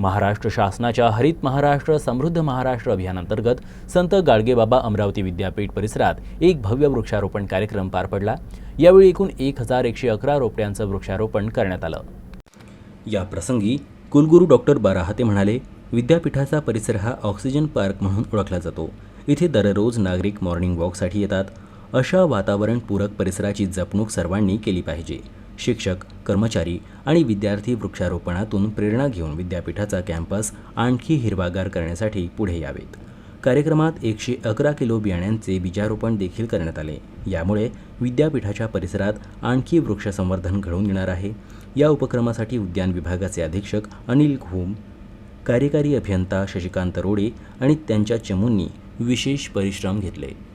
महाराष्ट्र शासनाच्या हरित महाराष्ट्र समृद्ध महाराष्ट्र अभियानांतर्गत संत गाडगेबाबा अमरावती विद्यापीठ परिसरात एक भव्य वृक्षारोपण कार्यक्रम पार पडला. यावेळी एकूण एक हजार एकशे अकरा रोपट्यांचं वृक्षारोपण करण्यात आलं. या प्रसंगी कुलगुरू डॉक्टर बाराहते म्हणाले विद्यापीठाचा परिसर हा ऑक्सिजन पार्क म्हणून ओळखला जातो. इथे दररोज नागरिक मॉर्निंग वॉकसाठी येतात. अशा वातावरणपूरक परिसराची जपणूक सर्वांनी केली पाहिजे. शिक्षक कर्मचारी आणि विद्यार्थी वृक्षारोपणातून प्रेरणा घेऊन विद्यापीठाचा कॅम्पस आणखी हिरवागार करण्यासाठी पुढे यावेत. कार्यक्रमात एकशे अकरा किलो बियाण्यांचे बीजारोपण देखील करण्यात आले. यामुळे विद्यापीठाच्या परिसरात आणखी वृक्ष संवर्धन घडून येणार आहे. या उपक्रमासाठी उद्यान विभागाचे अधीक्षक अनिल घुम कार्यकारी अभियंता शशिकांत रोडे आणि त्यांच्या चमूंनी विशेष परिश्रम घेतले.